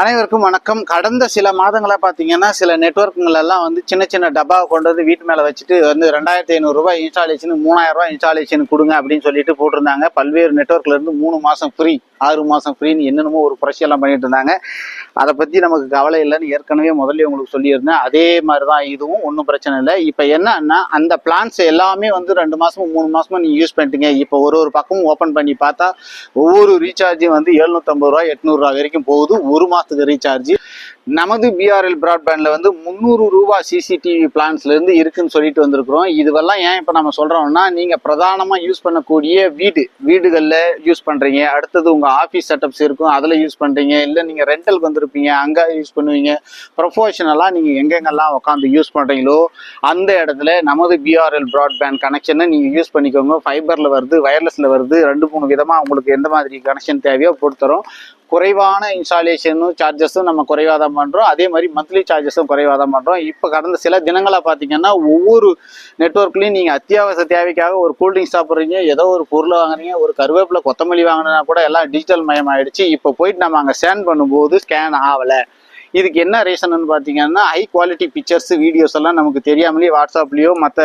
அனைவருக்கும் வணக்கம். கடந்த சில மாதங்களாக பார்த்தீங்கன்னா சில நெட்ஒர்க்குங்களெல்லாம் வந்து சின்ன சின்ன டப்பாவை கொண்டு வந்து வீட்டு மேலே வச்சுட்டு வந்து ரெண்டாயிரத்தி ஐநூறுரூவா இன்ஸ்டாலேஷன் மூணாயிரம் ரூபாய் இன்ஸ்டாலேஷன் கொடுங்க அப்படின்னு சொல்லிட்டு போட்டிருந்தாங்க. பல்வேறு நெட்ஒர்க்லேருந்து மூணு மாதம் ஃப்ரீ ஆறு மாதம் ஃப்ரீன்னு என்னென்னமோ ஒரு புரட்சியெல்லாம் பண்ணிட்டு இருந்தாங்க. அதை பற்றி நமக்கு கவலை இல்லைன்னு ஏற்கனவே முதல்ல உங்களுக்கு சொல்லியிருந்தேன். அதே மாதிரி தான் இதுவும் ஒன்றும் பிரச்சனை இல்லை. இப்போ என்னன்னா அந்த பிளான்ஸ் எல்லாமே வந்து ரெண்டு மாதமும் மூணு மாதமும் நீங்கள் யூஸ் பண்ணிட்டீங்க. இப்போ ஒரு ஒரு பக்கமும் ஓப்பன் பண்ணி பார்த்தா ஒவ்வொரு ரீசார்ஜும் வந்து எழுநூற்றம்பது ரூபா எட்நூறுரூவா வரைக்கும் போகுது. ஒரு மாதத்துக்கு ரீசார்ஜ் நமது பிஆர்எல் பிராட்பேண்டில் வந்து முந்நூறு ரூபா சிசிடிவி பிளான்ஸ்லேருந்து இருக்குதுன்னு இருக்குன்னு சொல்லிட்டு வந்திருக்கிறோம். இதுவெல்லாம் ஏன் இப்போ நம்ம சொல்கிறோம்னா நீங்கள் பிரதானமாக யூஸ் பண்ணக்கூடிய வீடு வீடுகளில் யூஸ் பண்ணுறீங்க அடுத்தது உங்கள் ஆஃபீஸ் செட்டப்ஸ் இருக்கும் அதில் யூஸ் பண்ணுறீங்க இல்லை நீங்கள் ரெண்டலுக்கு வந்திருப்பீங்க அங்கே யூஸ் பண்ணுவீங்க. ப்ரொஃபஷனலாக நீங்கள் எங்கெங்கெல்லாம் உட்காந்து யூஸ் பண்ணுறீங்களோ அந்த இடத்துல நமது பிஆர்எல் பிராட்பேண்ட் கனெக்ஷனை நீங்கள் யூஸ் பண்ணிக்கோங்க. ஃபைபரில் வருது வயர்லெஸ்ல வருது ரெண்டு மூணு விதமாக உங்களுக்கு எந்த மாதிரி கனெக்ஷன் தேவையோ பொறுத்தரும் குறைவான இன்ஸ்டாலேஷனும் சார்ஜஸும் நம்ம குறைவாக தான் பண்ணுறோம் அதே மாதிரி மந்த்லி சார்ஜஸும் குறைவாக தான் பண்ணுறோம் இப்போ கடந்த சில தினங்களாக பார்த்தீங்கன்னா ஒவ்வொரு நெட்ஒர்க்லையும் நீங்கள் அத்தியாவசிய தேவைக்காக ஒரு கூல்ட்ரிங்க்ஸ் சாப்பிட்றீங்க ஏதோ ஒரு பொருளை வாங்குறீங்க ஒரு கருவேப்பிலை கொத்தமல்லி வாங்கினா கூட எல்லாம் டிஜிட்டல் மயம் ஆயிடுச்சு இப்போ போயிட்டு நம்ம அங்கே ஸ்கேன் பண்ணும்போது ஸ்கேன் ஆகலை. இதுக்கு என்ன ரீசன்னு பார்த்தீங்கன்னா ஹை குவாலிட்டி பிக்சர்ஸ் வீடியோஸ் எல்லாம் நமக்கு தெரியாமலேயே வாட்ஸ்அப்லேயோ மற்ற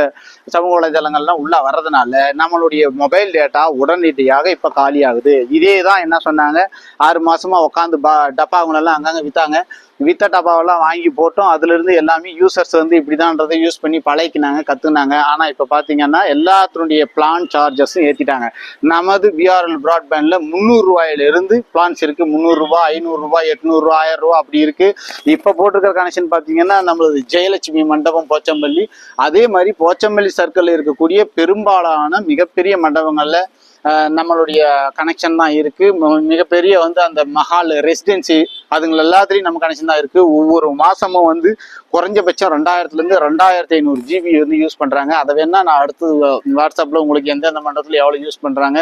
சமூக வலைதளங்கள்லாம் உள்ள வர்றதுனால நம்மளுடைய மொபைல் டேட்டா உடனடியாக இப்போ காலியாகுது. இதே தான் என்ன சொன்னாங்க? ஆறு மாசமா உட்காந்து பா டப்பாங்களெல்லாம் அங்கங்கே விற்றாங்க வித்த டப்பாவெல்லாம் வாங்கி போட்டோம். அதுலேருந்து எல்லாமே யூசர்ஸ் வந்து இப்படிதான்றதை யூஸ் பண்ணி பழகினாங்க கற்றுனாங்க ஆனால் இப்போ பார்த்தீங்கன்னா எல்லாத்தினுடைய பிளான் சார்ஜஸும் ஏற்றிட்டாங்க நமது பிஆர்எல் ப்ராட்பேண்டில் முந்நூறுரூவாயிலிருந்து பிளான்ஸ் இருக்குது முந்நூறுரூவா ஐநூறுரூவா எட்நூறுரூவா ஆயிரரூவா அப்படி இருக்குது இப்போ போட்டிருக்கிற கனெக்ஷன் பார்த்தீங்கன்னா நம்மளது ஜெயலட்சுமி மண்டபம் போச்சம்பள்ளி. அதே மாதிரி போச்சம்பள்ளி சர்க்கிளில் இருக்கக்கூடிய பெரும்பாலான மிகப்பெரிய மண்டபங்களில் நம்மளுடைய கனெக்ஷன் தான் இருக்குது ம- மிகப்பெரிய வந்து அந்த மஹால் ரெசிடென்சி அதுங்கள எல்லாத்துலேயும் நம்ம கனெக்ஷன் தான் இருக்குது ஒவ்வொரு மாதமும் வந்து குறைஞ்சபட்சம் ரெண்டாயிரத்துலேருந்து ரெண்டாயிரத்தி ஐநூறு ஜிபி வந்து யூஸ் பண்ணுறாங்க அதை வேணால் நான் அடுத்து வாட்ஸ்அப்பில் உங்களுக்கு எந்தெந்த மண்டலத்தில் எவ்வளோ யூஸ் பண்ணுறாங்க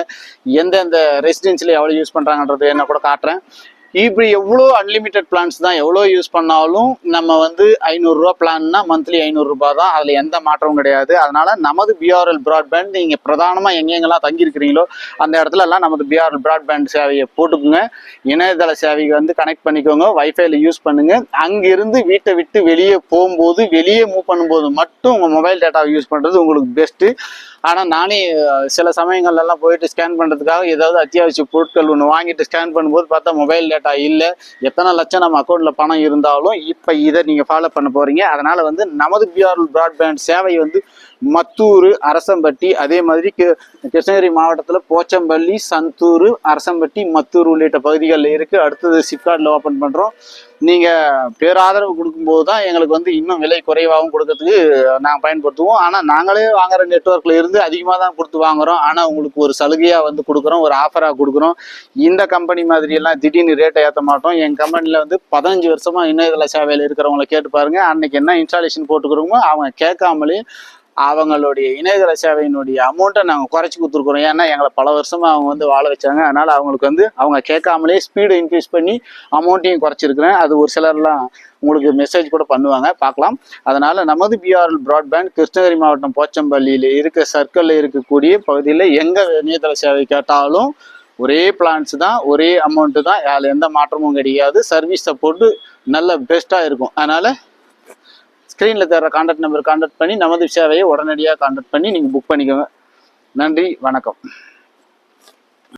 எந்தெந்த ரெசிடென்சியில் எவ்வளோ யூஸ் பண்ணுறாங்கன்றது என்ன கூட காட்டுறேன். இப்படி எவ்வளோ அன்லிமிட்டெட் பிளான்ஸ் தான் எவ்வளோ யூஸ் பண்ணாலும் நம்ம வந்து ஐநூறுரூவா பிளான்னா மந்த்லி ஐநூறுரூபா தான். அதில் எந்த மாற்றமும் கிடையாது. அதனால் நமது பிஆர்எல் பிராட்பேண்ட் நீங்கள் பிரதானமாக எங்கெங்கெல்லாம் தங்கியிருக்கிறீங்களோ அந்த இடத்துல எல்லாம் நமது பிஆர்எல் ப்ராட்பேண்ட் சேவையை போட்டுக்குங்க. இணையதள சேவையை வந்து கனெக்ட் பண்ணிக்கோங்க. வைஃபைல யூஸ் பண்ணுங்கள் அங்கிருந்து வீட்டை விட்டு வெளியே போகும்போது வெளியே மூவ் பண்ணும்போது மட்டும் உங்கள் மொபைல் டேட்டாவை யூஸ் பண்ணுறது உங்களுக்கு பெஸ்ட்டு ஆனால் நானே சில சமயங்கள்லாம் போயிட்டு ஸ்கேன் பண்ணுறதுக்காக ஏதாவது அத்தியாவசிய பொருட்கள் ஒன்று வாங்கிட்டு ஸ்கேன் பண்ணும்போது பார்த்தா மொபைல் டேட்டா இல்லை. எத்தனை லட்சம் நம்ம அக்கௌண்ட்டில் பணம் இருந்தாலும் இப்போ இதை நீங்கள் ஃபாலோ பண்ண போகிறீங்க அதனால் வந்து நமது பிஆர் பிராட்பேண்ட் சேவை வந்து மத்தூர் அரசம்பட்டி அதே மாதிரி கிருஷ்ணகிரி மாவட்டத்தில் போச்சம்பள்ளி சந்தூர் அரசம்பட்டி மத்தூர் உள்ளிட்ட பகுதிகளில் இருக்குது அடுத்தது சிப்கார்டில் ஓப்பன் பண்ணுறோம் நீங்கள் பேராதரவு கொடுக்கும்போது தான் எங்களுக்கு வந்து இன்னும் விலை குறைவாகவும் கொடுக்கறதுக்கு நாங்கள் பயன்படுத்துவோம். ஆனால் நாங்களே வாங்குற நெட்ஒர்க்கில் இருந்து அதிகமாக தான் கொடுத்து வாங்குறோம். ஆனால் உங்களுக்கு ஒரு சலுகையாக வந்து கொடுக்குறோம் ஒரு ஆஃபராக கொடுக்குறோம். இந்த கம்பெனி மாதிரியெல்லாம் திடீர்னு ரேட்டை ஏற்ற மாட்டோம். என் கம்பெனியில் வந்து பதினஞ்சு வருஷமா இணையதள சேவையில் இருக்கிறவங்கள கேட்டு பாருங்கள் அன்னைக்கு என்ன இன்ஸ்டாலேஷன் போட்டுக்கிறோமோ அவங்க கேட்காமலே அவங்களுடைய இணையதள சேவையினுடைய அமௌண்ட்டை நாங்கள் குறைச்சி கொடுத்துருக்குறோம். ஏன்னா எங்களை பல வருஷமாக அவங்க வந்து வாழ வச்சாங்க. அதனால் அவங்களுக்கு வந்து அவங்க கேட்காமலே ஸ்பீடு இன்க்ரீஸ் பண்ணி அமௌண்ட்டையும் குறைச்சிருக்கிறேன். அது ஒரு சிலர்லாம் உங்களுக்கு மெசேஜ் கூட பண்ணுவாங்க. பார்க்கலாம். அதனால் நமது பிஆர்எல் ப்ராட்பேண்ட் கிருஷ்ணகிரி மாவட்டம் போச்சம்பள்ளியில் இருக்க சர்க்கிளில் இருக்கக்கூடிய பகுதியில் எங்கே இணையதள சேவை கேட்டாலும் ஒரே பிளான்ஸ் தான் ஒரே அமௌண்ட்டு தான். அதில் எந்த மாற்றமும் கிடையாது. சர்வீஸ் சப்போர்ட்டு நல்ல பெஸ்ட்டாக இருக்கும். அதனால் ஸ்க்ரீனில் தர கான்டாக்ட் நம்பர் கான்டாக்ட் பண்ணி நமது சேவையை உடனடியாக கான்டாக்ட் பண்ணி நீங்கள் புக் பண்ணிக்கோங்க. நன்றி வணக்கம்.